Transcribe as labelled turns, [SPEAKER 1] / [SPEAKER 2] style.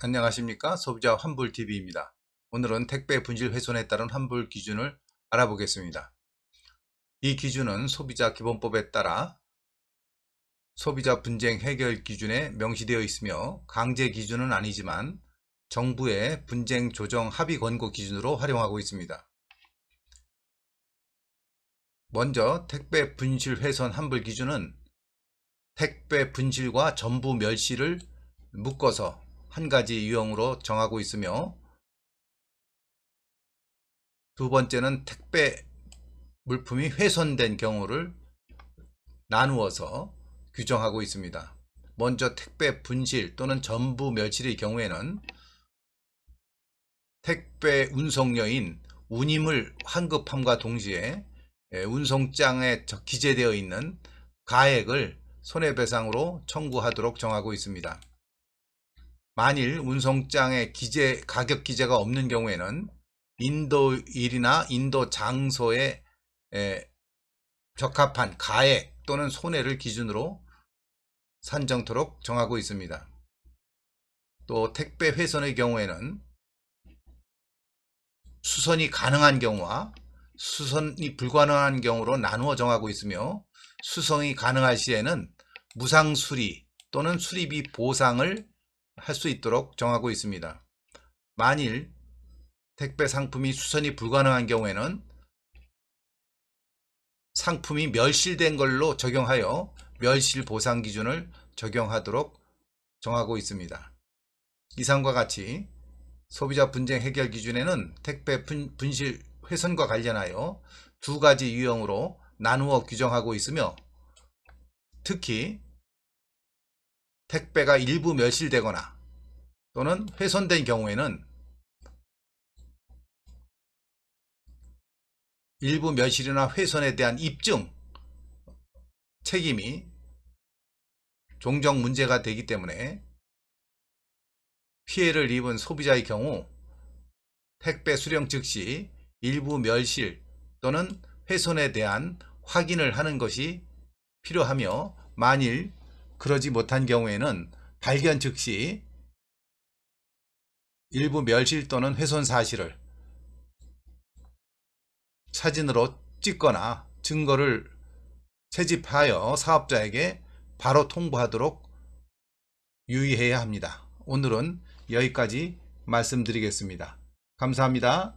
[SPEAKER 1] 안녕하십니까 소비자 환불TV입니다. 오늘은 택배 분실 훼손에 따른 환불 기준을 알아보겠습니다. 이 기준은 소비자 기본법에 따라 소비자 분쟁 해결 기준에 명시되어 있으며 강제 기준은 아니지만 정부의 분쟁 조정 합의 권고 기준으로 활용하고 있습니다. 먼저 택배 분실 훼손 환불 기준은 택배 분실과 전부 멸실을 묶어서 한 가지 유형으로 정하고 있으며 두 번째는 택배 물품이 훼손된 경우를 나누어서 규정하고 있습니다. 먼저 택배 분실 또는 전부 멸실의 경우에는 택배 운송료인 운임을 환급함과 동시에 예, 운송장에 적- 기재되어 있는 가액을 손해배상으로 청구하도록 정하고 있습니다. 만일 운송장에 기재, 가격 기재가 없는 경우에는 인도일이나 인도 장소에 에, 적합한 가액 또는 손해를 기준으로 산정토록 정하고 있습니다. 또 택배 훼손의 경우에는 수선이 가능한 경우와 수선이 불가능한 경우로 나누어 정하고 있으며 수선이 가능할 시에는 무상 수리 또는 수리비 보상을 할 수 있도록 정하고 있습니다. 만일 택배 상품이 수선이 불가능한 경우에는 상품이 멸실된 걸로 적용하여 멸실 보상 기준을 적용하도록 정하고 있습니다. 이상과 같이 소비자 분쟁 해결 기준에는 택배 분- 분실 훼손과 관련하여 두 가지 유형으로 나누어 규정하고 있으며 특히 택배가 일부 멸실되거나 또는 훼손된 경우에는 일부 멸실이나 훼손에 대한 입증 책임이 종종 문제가 되기 때문에 피해를 입은 소비자의 경우 택배 수령 즉시 일부 멸실 또는 훼손에 대한 확인을 하는 것이 필요하며 만일 그러지 못한 경우에는 발견 즉시 일부 멸실 또는 훼손 사실을 사진으로 찍거나 증거를 채집하여 사업자에게 바로 통보하도록 유의해야 합니다. 오늘은 여기까지 말씀드리겠습니다. 감사합니다.